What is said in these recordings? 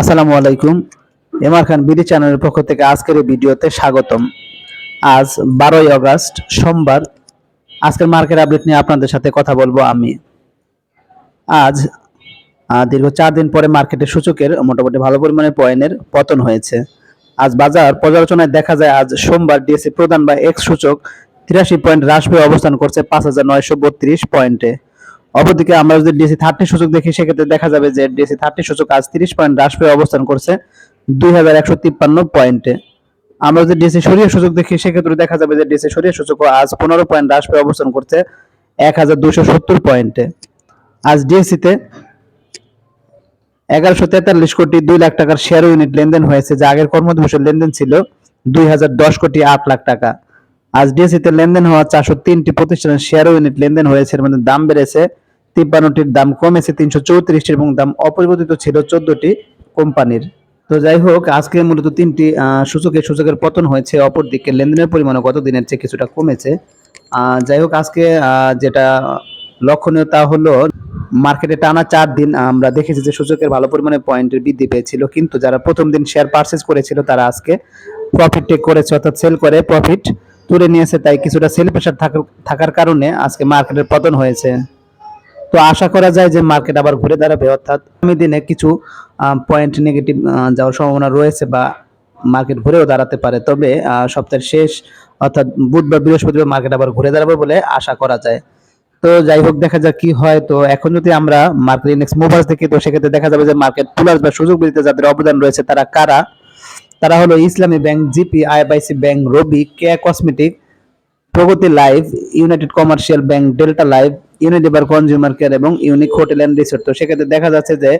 আসসালামু আলাইকুম। এমআর খান বিডি চ্যানেলের পক্ষ থেকে আজকের ভিডিওতে স্বাগতম। আজ বারোই আগস্ট সোমবার। আজকের মার্কেট আপডেট নিয়ে আপনাদের সাথে কথা বলব আমি। আজ দীর্ঘ চার দিন পরে মার্কেটের সূচকের মোটামুটি ভালো পরিমাণে পয়েন্টের পতন হয়েছে। আজ বাজার পর্যালোচনায় দেখা যায়, আজ সোমবার ডিএসসি প্রধান বা এক্স সূচক তিরাশি পয়েন্ট হ্রাস পেয়ে অবস্থান করছে পাঁচ হাজার নয়শো বত্রিশ পয়েন্টে। অপরদিকে আমরা যদি ডিএসসি থার্টি সূচক দেখি, সেক্ষেত্রে দেখা যাবে যে ডিএসসি থার্টি সূচক আজ তিরিশ পয়েন্ট হ্রাস পেয়ে অবস্থান করছে দুই হাজার একশো তিপ্পান্ন পয়েন্টে। আমরা যদি ডিএসসি সরিয়ে সূচক দেখি, সেক্ষেত্রে দেখা যাবে যে ডিএসসি সরিয়ে সূচক আজ পনেরো পয়েন্ট হ্রাস পেয়ে অবস্থান করছে এক হাজার দুশো সত্তর পয়েন্টে। আজ ডিএসসিতে এগারোশো তেতাল্লিশ কোটি দুই লাখ টাকার শেয়ার ইউনিট লেনদেন হয়েছে, যা আগের কর্মদিবসের লেনদেন ছিল দুই হাজার দশ কোটি আট লাখ টাকা। আজ ডিএসসিতে লেনদেন হওয়া চারশো তিনটি প্রতিষ্ঠানের শেয়ার ইউনিট লেনদেন হয়েছে, এর মধ্যে দাম বেড়েছে তিপ্পান্নটির দাম কমেছে তিনশো চৌত্রিশটি এবং দাম অপরিবর্তিত ছিল চোদ্দটি কোম্পানির। তো যাই হোক আজকে মূলত তিনটি আহ, সূচকের পতন হয়েছে অপরদিকে লেনদেনের পরিমাণও গত দিনের চেয়ে কিছুটা কমেছে। যাই হোক আজকে যেটা লক্ষণীয় তা হলো মার্কেটে টানা চার দিন আমরা দেখেছি যে সূচকের ভালো পরিমাণে পয়েন্টের বৃদ্ধি পেয়েছিল কিন্তু যারা প্রথম দিন শেয়ার পারচেজ করেছিল তারা আজকে প্রফিট টেক করেছে অর্থাৎ সেল করে প্রফিট তুলে নিয়েছে তাই কিছুটা সেল প্রেশার থাকার কারণে আজকে মার্কেটের পতন হয়েছে। তো আশা করা যায় যে মার্কেট আবার ঘুরে দাঁড়াবে, অর্থাৎ আগামী দিনে কিছু পয়েন্ট নেগেটিভ যাওয়ার সম্ভাবনা রয়েছে বা মার্কেট ঘুরেও দাঁড়াতে পারে। তবে সপ্তাহের শেষ, অর্থাৎ বুধবার, বৃহস্পতিবার মার্কেট আবার ঘুরে দাঁড়াবে বলে আশা করা যায়। তো যাই হোক, দেখা যাক কি হয়। তো এখন যদি আমরা মার্কেট ইন্ডেক্স মুভার্স দেখি, তো সেক্ষেত্রে দেখা যাবে যে মার্কেট পুলার্স বা সুযোগ বৃদ্ধিতে যাদের অবদান রয়েছে, তারা কারা? তারা হলো Islami Bank GP IFIC Bank Robi Keya Cosmetic Pragati Life United Commercial Bank Delta Life Unilever Consumer Care এবং ইউনিক হোটেল অ্যান্ড রিসোর্ট তো সেক্ষেত্রে দেখা যাচ্ছে যে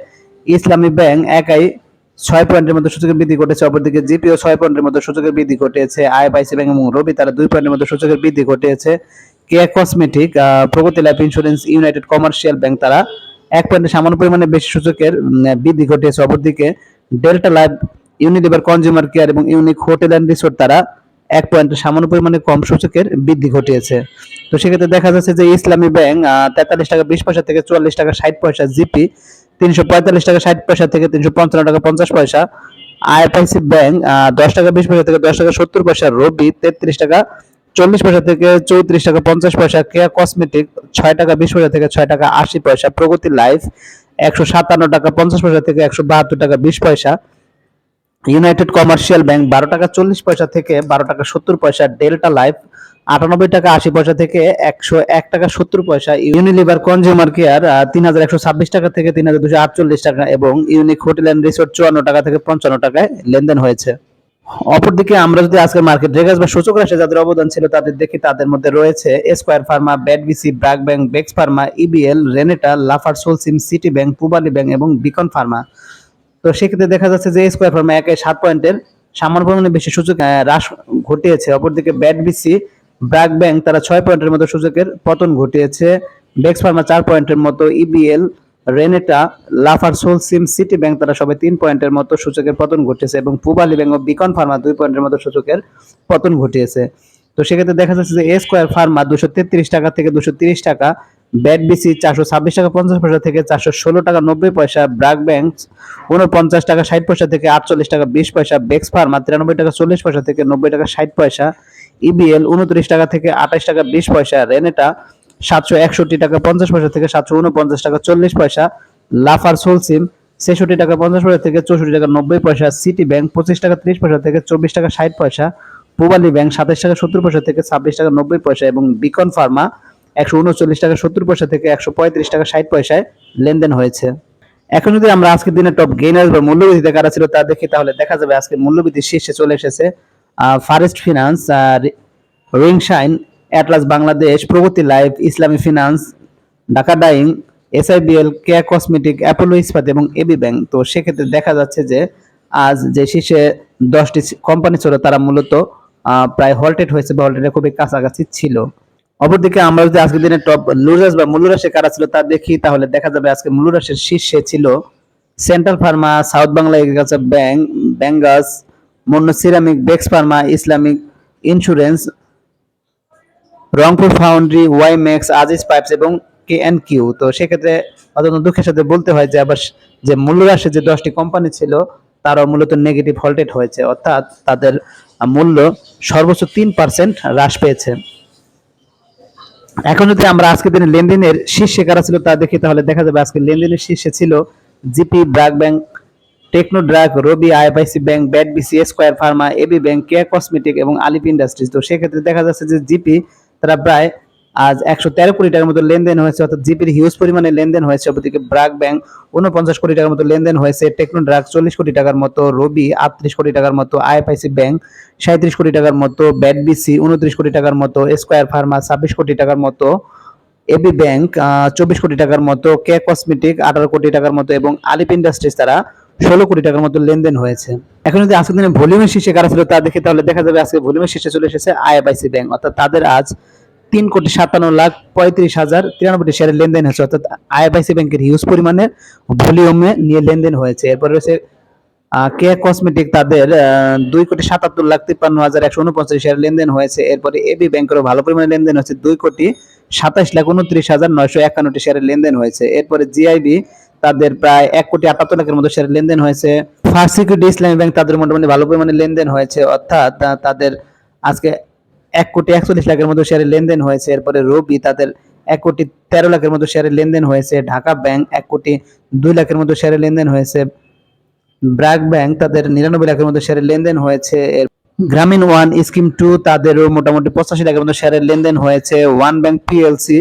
ইসলামী ব্যাংক একাই ছয় পয়েন্টের মতো সূচকের বৃদ্ধি ঘটেছে, অপরদিকে জিপিও ছয় পয়েন্টের মতো সূচকের বৃদ্ধি ঘটেছে আইএফআইসি ব্যাংক এবং রবি তারা দুই পয়েন্টের মতো সূচকের বৃদ্ধি ঘটেছে। কে Cosmetic Pragati Life Insurance United Commercial Bank তারা এক পয়েন্টে সামান্য পরিমাণে বেশি সূচকের বৃদ্ধি ঘটেছে অপরদিকে Delta Life Unilever Consumer Care এবং ইউনিক হোটেল অ্যান্ড রিসোর্ট তারা এক পয়েন্ট সামান্য পরিমাণে কম সূচকের বৃদ্ধি ঘটিয়েছে। তো সেক্ষেত্রে দেখা যাচ্ছে যে ইসলামী ব্যাংক তেতাল্লিশ টাকা বিশ পয়সা থেকে চুয়াল্লিশ টাকা ষাট পয়সা জিপি, তিনশো পঁয়তাল্লিশ টাকা ষাট পয়সা থেকে তিনশো পঞ্চান্ন টাকা পঞ্চাশ পয়সা। আইএফআইসি ব্যাংক দশ টাকা বিশ পয়সা থেকে দশ টাকা সত্তর পয়সা, রবি তেত্রিশ টাকা চল্লিশ পয়সা থেকে চৌত্রিশ টাকা পঞ্চাশ পয়সা, কেয়া কসমেটিক ছয় টাকা বিশ পয়সা থেকে ছয় টাকা আশি পয়সা, প্রগতি লাইফ একশো সাতান্ন টাকা পঞ্চাশ পয়সা থেকে একশো বাহাত্তর টাকা বিশ পয়সা। ইউনাইটেড কমার্শিয়াল ব্যাংক বারো টাকা চল্লিশ পয়সা থেকে বারো টাকা সত্তর পয়সা ডেল্টা লাইফ আটানব্বই টাকা আশি পয়সা থেকে একশো এক টাকা সত্তর পয়সা ইউনিলিভার কনজিউমার কেয়ার তিন হাজার একশো ছাব্বিশ টাকা থেকে তিন হাজার দুশো আটচল্লিশ টাকা এবং ইউনিক হোটেল অ্যান্ড রিসোর্ট চুয়ান্ন টাকা থেকে পঞ্চান্ন টাকায় লেনদেন হয়েছে। অপরদিকে আমরা যদি আজকের মার্কেট রেগাস বা সূচক রাশি যাদের অবদান ছিল তাদের দেখি তাদের মধ্যে রয়েছে Square Pharma BATBC BRAC Bank Bex Pharma EBL Renata Lafarge Holcim City Bank Pubali Bank এবং বিকন ফার্মা তো সেক্ষেত্রে দেখা যাচ্ছে যে স্কোয়ার ফার্মা একে সাত পয়েন্টের সামান্য পরিমাণে বেশি সূচক হ্রাস ঘটিয়েছে। অপরদিকে ব্যাট বিসি ব্র্যাক ব্যাংক তারা ছয় পয়েন্টের মতো সূচকের পতন ঘটিয়েছে। বেক্স ফার্মা চার পয়েন্টের মতো EBL Renata Lafarge Holcim City Bank তারা সবাই তিন পয়েন্টের মতো সূচকের পতন ঘটেছে এবং পুবালি ব্যাংক ও বিকন ফার্মা দুই পয়েন্টের মতো সূচকের পতন ঘটিয়েছে। তো সেক্ষেত্রে দেখা যাচ্ছে যে এ স্কোয়ার ফার্মা দুশো তেত্রিশ টাকা থেকে দুশো তিরিশ টাকা ব্যাট বিসি চারশো ছাব্বিশ টাকা পঞ্চাশ পয়সা থেকে চারশো ষোলো টাকা নব্বই পয়সা। ব্রাক ব্যাংক উনপঞ্চাশ টাকা ষাট পয়সা থেকে আটচল্লিশ টাকা বিশ পয়সা। বেক্স ফার্মা তিরানব্বই টাকা চল্লিশ পয়সা থেকে নব্বই টাকা ষাট পয়সা। ইবিএল উনত্রিশ টাকা থেকে আঠাশ টাকা বিশ পয়সা। রেনেটা সাতশো একষট্টি টাকা পঞ্চাশ পয়সা থেকে সাতশো উনপঞ্চাশ টাকা চল্লিশ পয়সা। লাফার সোলসিম ছেষট্টি টাকা পঞ্চাশ পয়সা থেকে চৌষট্টি টাকা নব্বই পয়সা। সিটি ব্যাংক পঁচিশ টাকা ত্রিশ পয়সা থেকে চব্বিশ টাকা ষাট পয়সা। পূবালী ব্যাংক সাতাশ টাকা সত্তর পয়সা থেকে ছাব্বিশ টাকা নব্বই পয়সা এবং বিকন ফার্মা একশো উনচল্লিশ টাকা, সত্তর পয়সা থেকে একশো পঁয়ত্রিশ টাকা, ষাট পয়সায় লেনদেন হয়েছে। এখন যদি আমরা আজকের দিনে টপ গেইনার্স বা মূল্যবৃদ্ধিতে কারা ছিল তা দেখি, তাহলে দেখা যাবে আজকে মূল্যবৃদ্ধি শীর্ষে চলে এসেছে First Finance Ring Shine Atlas Bangladesh Pragati Life Islami Finance Dhaka Dyeing SIBL Keya Cosmetic Apollo Ispat এবং এবি ব্যাংক তো সেক্ষেত্রে দেখা যাচ্ছে যে আজ যে শীর্ষে দশটি কোম্পানি ছিল, তারা মূলত প্রায় হল্টেড হয়েছে বা হল্টেডের খুবই কাছাকাছি ছিল। অপরদিকে আমরা যদি আজকের দিনে টপ লুজার্স বা মূল্যরাশি কারা ছিল তা দেখি, তাহলে দেখা যাবে আজকে মূল্যরাশির শীর্ষে ছিল Central Pharma South Bangla Agriculture Bank Bangas Monno Ceramic Bex Pharma Islamic Insurance Rangpur Foundry Wimax Aziz Pipes এবং কে এন কিউ তো সেক্ষেত্রে অত্যন্ত দুঃখের সাথে বলতে হয় যে, আবার যে মূল্যহ্রাসের যে দশটি কোম্পানি ছিল, তারাও মূলত নেগেটিভ হল্টেড হয়েছে, অর্থাৎ তাদের মূল্য সর্বোচ্চ তিন পার্সেন্ট হ্রাস পেয়েছে। এখন যদি আমরা আজকের দিনে লেনদেনের শীর্ষে কারা ছিল তা দেখি, তাহলে দেখা যাবে আজকে লেনদেনের শীর্ষে ছিল GP, BRAC Bank, Techno Drug, Robi, IFIC Bank, BAT BC, Square Pharma, AB Bank Keya Cosmetic এবং আলিপ ইন্ডাস্ট্রিজ। তো সেক্ষেত্রে দেখা যাচ্ছে যে জিপি, তারা প্রায় আজ একশো তেরো কোটি টাকার মতো লেনদেন হয়েছে অর্থাৎ জিপির হিউজ পরিমাণে লেনদেন হয়েছে অপরদিকে ব্রাক ব্যাংক উনপঞ্চাশ কোটি টাকার মতো লেনদেন হয়েছে টেকনো ড্রাগ চল্লিশ কোটি টাকার মতো রবি আটত্রিশ কোটি টাকার মতো আইএফআইসি ব্যাংক সাঁত্রিশ কোটি টাকার মতো ব্যাট বিসি উনত্রিশ কোটি টাকার মতো স্কোয়ার ফার্মা ছাব্বিশ কোটি টাকার মতো এবি ব্যাংক চব্বিশ কোটি টাকার মতো কে কসমেটিক আঠারো কোটি টাকার মতো এবং আলিপ ইন্ডাস্ট্রিজ তারা ষোলো কোটি টাকার মতো লেনদেন হয়েছে এখন যদি আজকের দিনে ভলিউমের শীর্ষে কারা ছিল তা দেখি তাহলে দেখা যাবে আজকে ভলিউমের শীর্ষে চলে এসেছে আইএফআইসি ব্যাংক অর্থাৎ তাদের আজ তিন কোটি সাতান্ন লাখ পঁয়ত্রিশ হাজার তিরানব্বই শেয়ারের লেনদেন হয়েছে। অর্থাৎ আইএফআইসি ব্যাংকের হিউজ পরিমাণে ভলিউমে নিয়ে লেনদেন হয়েছে। এরপরে রয়েছে কে কসমেটিক তাদের দুই কোটি সাতাত্তর লাখ তিপ্পান্ন হাজার একশো উনপঞ্চাশ শেয়ার লেনদেন হয়েছে। এরপরে এবি ব্যাংকেরও ভালো পরিমাণে লেনদেন হয়েছে। দুই কোটি সাতাশ লাখ উনত্রিশ হাজার নয়শো একান্নটি শেয়ারের লেনদেন হয়েছে। এরপরে জিআইবি তাদের প্রায় এক কোটি আটাত্তর লাখের মতো শেয়ারের লেনদেন হয়েছে। ফার্স্ট সিকিউরিটি ইসলামী ব্যাংক তাদের মোটামুটি ভালো পরিমাণে লেনদেন হয়েছে। অর্থাৎ তাদের আজকে এক কোটি একচল্লিশ লাখের মতো শেয়ারের লেনদেন হয়েছে। এরপরে রবি তাদের এক কোটি তেরো লাখের মতো শেয়ারের লেনদেন হয়েছে। ঢাকা ব্যাংক এক কোটি দুই লাখের মতো শেয়ারের লেনদেন হয়েছে। ব্র্যাক ব্যাংক তাদের নিরানব্বই লাখের মতো শেয়ারের লেনদেন হয়েছে। গ্রামীণ ওয়ান স্কিম টু তাদেরও মোটামুটি পঁচাশি লাখের মতো শেয়ারের লেনদেন হয়েছে। ওয়ান ব্যাংক পিএলসি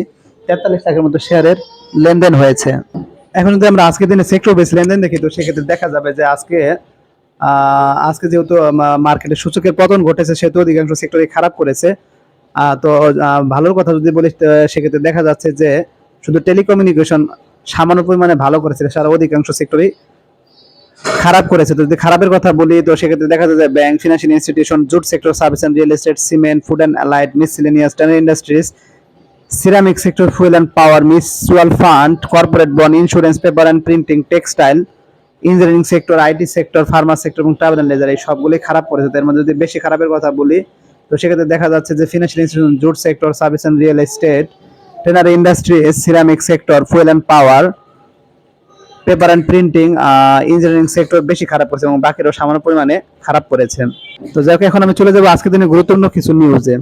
তেতাল্লিশ লাখের মতো শেয়ারের লেনদেন হয়েছে। এখন যদি আমরা আজকের দিনে সেক্টর বেস লেনদেন দেখি, তো সেক্ষেত্রে দেখা যাবে যে আজকে আজকে যেহেতু মার্কেটে সূচকের পতন ঘটেছে, সেহেতু অধিকাংশ সেক্টরই খারাপ করেছে। তো ভালোর কথা যদি বলি সেক্ষেত্রে দেখা যাচ্ছে যে শুধু টেলিকমিউনিকেশন সামান্য পরিমাণে ভালো করেছে সারা অধিকাংশ সেক্টরই খারাপ করেছে। তো যদি খারাপের কথা বলি, তো সেক্ষেত্রে দেখা যায় bank financial institution jute sector service and real estate cement food and allied miscellaneous tannery industries ceramic sector fuel and power mutual fund corporate bond insurance paper and printing textile engineering sector IT sector pharma sector এবং travel and leisure এই সবগুলোই খারাপ করেছে তার মধ্যে যদি বেশি খারাপের কথা বলি, তো সেক্ষেত্রে দেখা যাচ্ছে যে financial institution jute sector service and real estate tannery industries ceramic sector fuel and power paper and printing engineering sector বেশি খারাপ করেছে এবং বাকিরাও সামান্য পরিমাণে খারাপ করেছে তো যাই এখন আমি চলে যাব আজকের দিনে গুরুত্বপূর্ণ কিছু নিউজে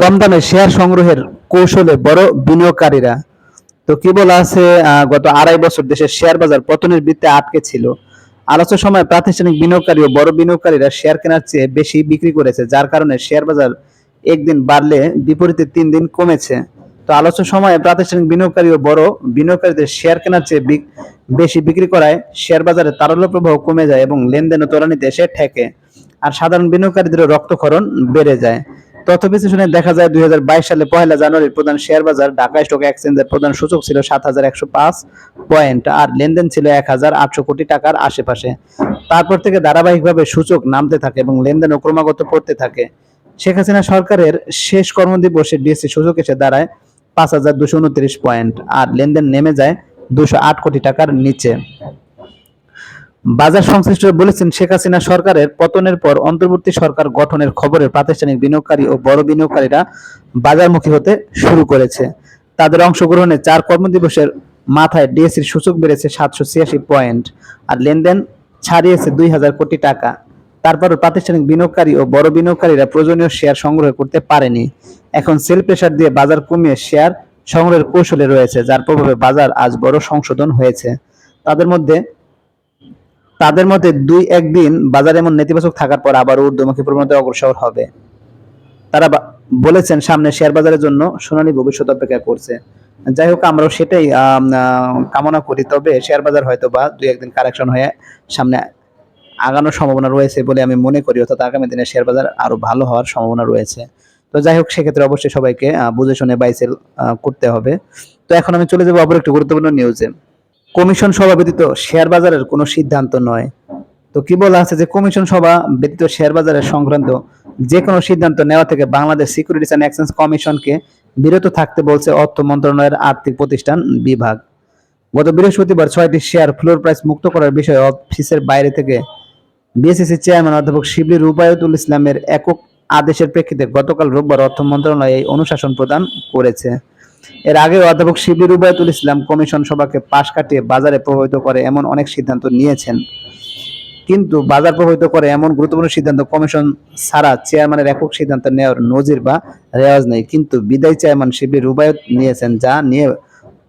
কম দামে শেয়ার সংগ্রহের কৌশলে বড় বিনিয়োগকারীরা তো কি বলা আছে গত আড়াই বছর দেশের শেয়ার বাজার পতনের বৃত্তে আটকে ছিল। আলোচনার সময় প্রাতিষ্ঠানিক বিনিয়োগকারী ও বড় বিনিয়োগকারীরা শেয়ার কেনার চেয়ে বেশি বিক্রি করেছে, যার কারণে শেয়ার বাজার একদিন বাড়লে বিপরীতে তিন দিন কমেছে। তো আলোচনার সময় প্রাতিষ্ঠানিক বিনিয়োগকারী ও বড় বিনিয়োগকারীদের শেয়ার কেনার চেয়ে বেশি বিক্রি করায় শেয়ার বাজারে তারল্য প্রবাহ কমে যায় এবং লেনদেন ও ত্বরান্বিত এসে ঠেকে। আর সাধারণ বিনিয়োগকারীদের রক্তক্ষরণ বেড়ে যায়। তথ্য বিশ্লেষণে দেখা যায় দুই হাজার বাইশ সালে পয়লা জানুয়ারির প্রধান শেয়ার বাজার ঢাকা স্টক এক্সচেঞ্জের প্রধান সূচক ছিল সাত হাজার একশো পাঁচ পয়েন্ট আর লেনদেন ছিল এক হাজার আটশো কোটি টাকার আশেপাশে। তারপর থেকে ধারাবাহিকভাবে সূচক নামতে থাকে এবং লেনদেনও ক্রমাগত পড়তে থাকে। শেখ হাসিনা সরকারের শেষ কর্মদিবসে ডিএসসি সূচক এসে দাঁড়ায় পাঁচ হাজার দুশো পয়েন্ট আর লেনদেন নেমে যায় দুশো আট কোটি টাকার নিচে। বাজার সংশ্লিষ্টরা বলেছেন, শেখ হাসিনা সরকারের পতনের পর অন্তর্বর্তী সরকার গঠনের খবরে প্রাতিষ্ঠানিক বিনিয়োগকারী ও বড় বিনিয়োগকারীরা বাজারমুখী হতে শুরু করেছে। তাদের অংশগ্রহণে চার কর্মদিবসের মাথায় ডিএসসির সূচক বেড়েছে সাতশো ছিয়াশি পয়েন্ট আর লেনদেন ছাড়িয়েছে দুই হাজার কোটি টাকা। তারপরও প্রাতিষ্ঠানিক বিনিয়োগকারী ও বড় বিনিয়োগকারীরা প্রয়োজনীয় শেয়ার সংগ্রহ করতে পারেনি। এখন সেল প্রেসার দিয়ে বাজার কমিয়ে শেয়ার সংগ্রহের কৌশলে রয়েছে, যার প্রভাবে বাজার আজ বড় সংশোধন হয়েছে। তাদের মধ্যে তাদের মধ্যে দুই একদিন বাজার এমন নেতিবাচক থাকার পর আবার ঊর্ধ্বমুখী প্রবণতা অগ্রসর হবে। তারা বলেছেন সামনে শেয়ার বাজারের জন্য সোনালী ভবিষ্যৎ অপেক্ষা করছে। যাই হোক, আমরাও সেটাই কামনা করি। তবে শেয়ার বাজার হয়তো বা দুই একদিন কারেকশন হয়ে সামনে আগানোর সম্ভাবনা রয়েছে বলে আমি মনে করি, অর্থাৎ আগামী দিনে শেয়ার বাজার আরও ভালো হওয়ার সম্ভাবনা রয়েছে। তো যাই হোক, সেক্ষেত্রে অবশ্যই সবাইকে বুঝে শুনে বাইসেল করতে হবে। তো এখন আমি চলে যাব আবার একটু গুরুত্বপূর্ণ নিউজে কমিশন সভা ব্যতীত শেয়ার বাজারের কোনো সিদ্ধান্ত নয়। তো কি বলা আছে যে কমিশন সভা ব্যতীত শেয়ার বাজারের সংক্রান্ত যে কোনো সিদ্ধান্ত নেওয়া থেকে বাংলাদেশ সিকিউরিটিজ অ্যান্ড এক্সচেঞ্জ কমিশনকে বিরত থাকতে বলছে অর্থ মন্ত্রণালয়ের আর্থিক প্রতিষ্ঠান বিভাগ। গত বৃহস্পতিবার ছয়টি শেয়ার ফ্লোর প্রাইস মুক্ত করার বিষয়ে অফিসের বাইরে থেকে বিএসসিসি চেয়ারম্যান অধ্যাপক শিবলি রুবায়তুল ইসলামের একক আদেশের প্রেক্ষিতে গতকাল রোববার অর্থ মন্ত্রণালয় এই অনুশাসন প্রদান করেছে। এর আগে অধ্যাপক শিবির উবায়তুল ইসলাম কমিশন সভাকে পাশ কাটিয়ে বাজারে প্রভাবিত করে এমন অনেক সিদ্ধান্ত নিয়েছেন। কিন্তু বাজার প্রভাবিত করে এমন গুরুত্বপূর্ণ সিদ্ধান্ত কমিশন ছাড়া চেয়ারম্যানের একক সিদ্ধান্ত নেওয়ার নজির বা রেওয়াজ নেই। কিন্তু বিদায়ী চেয়ারম্যান শিবির রুবায়ত নিয়েছেন, যা নিয়ে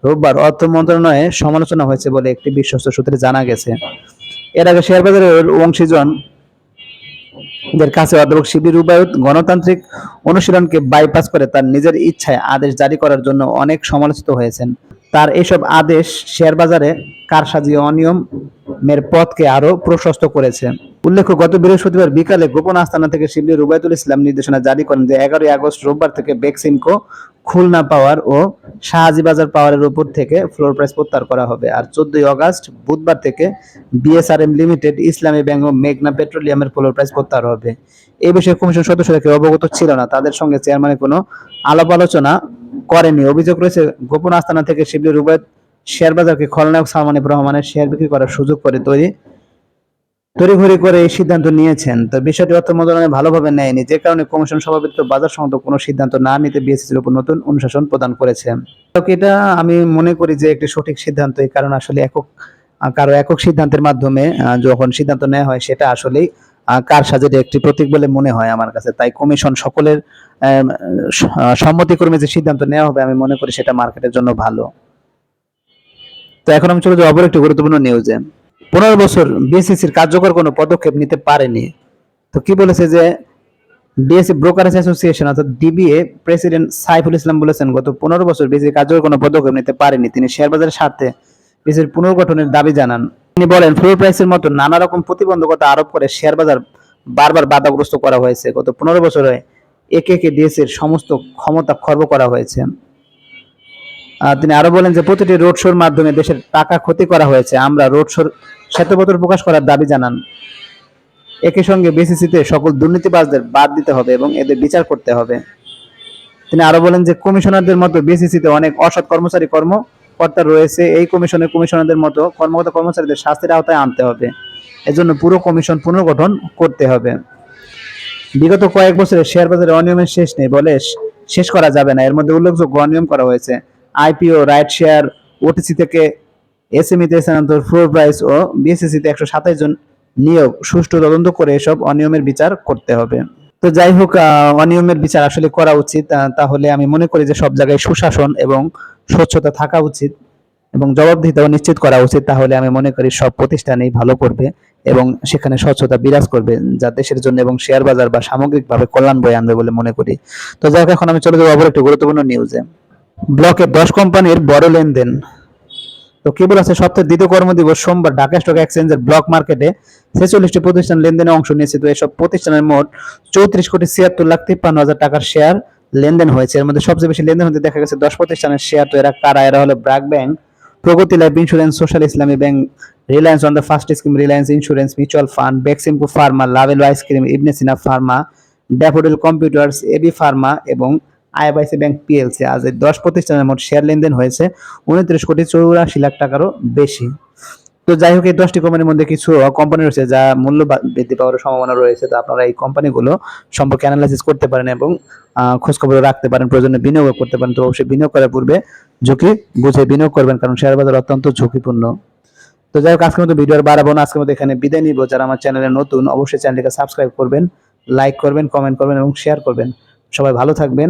রোববার অর্থ মন্ত্রণালয়ে সমালোচনা হয়েছে বলে একটি বিশ্বস্ত সূত্রে জানা গেছে। এর আগে শেয়ার বাজারের অংশীজন দের কাছে অধ্যাপক শিবির উবায়ত গণতান্ত্রিক অনুশীলনকে বাইপাস করে তার নিজের ইচ্ছায় আদেশ জারি করার জন্য অনেক সমালোচিত হয়েছেন। তার এসব আদেশ শেয়ার বাজারে কারসাজি অনিয়ম অনিয়মের পথকে আরও প্রশস্ত করেছে। উল্লেখ্য, গত বৃহস্পতিবার বিকালে গোপন আস্তানা থেকে শিবির রুবায়তুল ইসলাম নির্দেশনা জারি করেন যে এগারোই আগস্ট রোববার থেকে বেক্সিমকো খুলনা পাওয়ার ও শাহাজিবাজার পাওয়ারের উপর থেকে ফ্লোর প্রাইস প্রত্যাহার করা হবে। আর চোদ্দই অগস্ট বুধবার থেকে বিএসআরএম লিমিটেড, ইসলামী ব্যাংক ও মেঘনা পেট্রোলিয়ামের ফ্লোর প্রাইস প্রত্যাহার হবে। এই বিষয়ে কমিশন সদস্যরা কেউ অবগত ছিল না। তাদের সঙ্গে চেয়ারম্যানের কোনো আলাপ আলোচনা করেনি। অভিযোগ রয়েছে, গোপন আস্তানা থেকে শিবির রুবায়ত শেয়ার বাজারকে খলনায়ক সালমান ইব রহমানের শেয়ার বিক্রি করার সুযোগ করে তৈরি তড়িঘড়ি করে এই সিদ্ধান্ত নিয়েছেন। তো বিষয়টি অর্থ মন্ত্রণালয় ভালোভাবে নেয়নি। যে কারণে কমিশন সভাপতি বাজার সংক্রান্ত কোনো সিদ্ধান্ত না নিতে বিএসসির উপর নতুন অনুশাসন প্রদান করেছে। এটা আমি মনে করি যে একটি সঠিক সিদ্ধান্ত, এই কারণ আসলে একক কারও একক সিদ্ধান্তের মাধ্যমে যখন সিদ্ধান্ত নেওয়া হয় সেটা আসলেই কার সাজের একটি প্রতীক বলে মনে হয় আমার কাছে। তাই কমিশন সকলের সম্মতিক্রমে যে সিদ্ধান্ত নেওয়া হবে আমি মনে করি সেটা মার্কেটের জন্য ভালো। তো এখন আমি চলে যাব অপর একটি গুরুত্বপূর্ণ নিউজে পনেরো বছর বিএসসিসির কার্যকর কোনো পদক্ষেপ নিতে পারেনি। তো কি বলেছে যে ডিএসসি ব্রোকারেজ অ্যাসোসিয়েশন অর্থাৎ ডিবিএ প্রেসিডেন্ট সাইফুল ইসলাম বলেছেন, গত পনেরো বছর বিএসসি কার্যকর কোনো পদক্ষেপ নিতে পারেনি। তিনি শেয়ার বাজারের স্বার্থে বিএসসির পুনর্গঠনের দাবি জানান। তিনি বলেন ফ্লোর প্রাইসের মতো নানা রকম প্রতিবন্ধকতা আরোপ করে শেয়ার বাজার বারবার বাধাগ্রস্ত করা হয়েছে। গত পনেরো বছরে একে একে ডিএসসির সমস্ত ক্ষমতা খর্ব করা হয়েছে। তিনি আরও বলেন যে প্রতিটি রোড শোর মাধ্যমে দেশের টাকা ক্ষতি করা হয়েছে। আমরা রোড শোর শ্বেতপত্র প্রকাশ করার দাবি জানান। একই সঙ্গে বিসিসিতে সকল দুর্নীতিবাজদের বাদ দিতে হবে এবং এদের বিচার করতে হবে। তিনি আরও বলেন যে কমিশনারদের মতো বিসিসিতে অনেক অসৎ কর্মচারী কর্মকর্তা রয়েছে। এই কমিশনের কমিশনারদের মতো কর্মকর্তা কর্মচারীদের শাস্তির আওতায় আনতে হবে। এজন্য পুরো কমিশন পুনর্গঠন করতে হবে। বিগত কয়েক বছরে শেয়ার বাজারে অনিয়মের শেষ নেই বলে শেষ করা যাবে না। এর মধ্যে উল্লেখযোগ্য অনিয়ম করা হয়েছে। আইপিও রাইট শেয়ার ওটিসি থেকে এসএমই তে স্থানান্তর ফ্লোর প্রাইস ও বিএসসিসি তে একশো সাতাশ জন নিয়োগ, সুষ্ঠু তদন্ত করে এসব অনিয়মের বিচার করতে হবে। তো যাই হোক অনিয়মের বিচার আসলে করা উচিত। তাহলে আমি মনে করি যে সব জায়গায় সুশাসন এবং স্বচ্ছতা থাকা উচিত এবং জবাবদিহিতাও নিশ্চিত করা উচিত। তাহলে আমি মনে করি সব প্রতিষ্ঠানেই ভালো করবে এবং সেখানে স্বচ্ছতা বিরাজ করবে যা দেশের জন্য এবং শেয়ার বাজার বা সামগ্রিকভাবে কল্যাণ বয়ে আনবে বলে মনে করি। তো যাই হোক, এখন আমি চলে যাব আবার একটি গুরুত্বপূর্ণ নিউজে ব্লকে দশ কোম্পানির বড় লেনদেন। তো কেবল আছে সপ্তাহের দ্বিতীয় কর্মদিবস সোমবার ঢাকা স্টক এক্সচেঞ্জের ব্লক মার্কেটে ছেচল্লিশটি প্রতিষ্ঠান লেনদেনে অংশ নিয়েছে। তো এসব প্রতিষ্ঠানের মোট চৌত্রিশ কোটি ছিয়াত্তর লাখ তিপ্পান্ন হাজার টাকার শেয়ার লেনদেন হয়েছে। এর মধ্যে সবচেয়ে বেশি লেনদেন হতে দেখা গেছে দশ প্রতিষ্ঠানের শেয়ার। তো এরা কারা? এরা হলো BRAC bank, Pragati life insurance, social Islami bank, Reliance on the first scheme, Reliance insurance, mutual fund, Beximco pharma, Lovello ice cream Ibn Sina pharma, Daffodil computers, A B pharma এবং IFIC bank PLC, আজ এই দশ প্রতিষ্ঠানের মোট share লেনদেন হয়েছে উনত্রিশ কোটি চৌরাশি লাখ টাকারও বেশি। তো যাই হোক, এই দশটি কোম্পানির মধ্যে কিছু কোম্পানি রয়েছে যা মূল্য বৃদ্ধি পাওয়ার সম্ভাবনা রয়েছে। তো আপনারা এই কোম্পানিগুলো সম্পর্কে অ্যানালাইসিস করতে পারেন এবং খোঁজখবর রাখতে পারেন, প্রয়োজনে বিনিয়োগ করতে পারেন। তো অবশ্যই বিনিয়োগ করার পূর্বে ঝুঁকি বুঝে বিনিয়োগ করবেন, কারণ শেয়ার বাজার অত্যন্ত ঝুঁকিপূর্ণ। তো যাই হোক, আজকের মতো ভিডিও আর বাড়াবো না আজকের মতো এখানে বিদায় নিব। যারা আমার চ্যানেলে নতুন, অবশ্যই চ্যানেলটিকে সাবস্ক্রাইব করবেন লাইক করবেন কমেন্ট করবেন এবং শেয়ার করবেন। সবাই ভালো থাকবেন।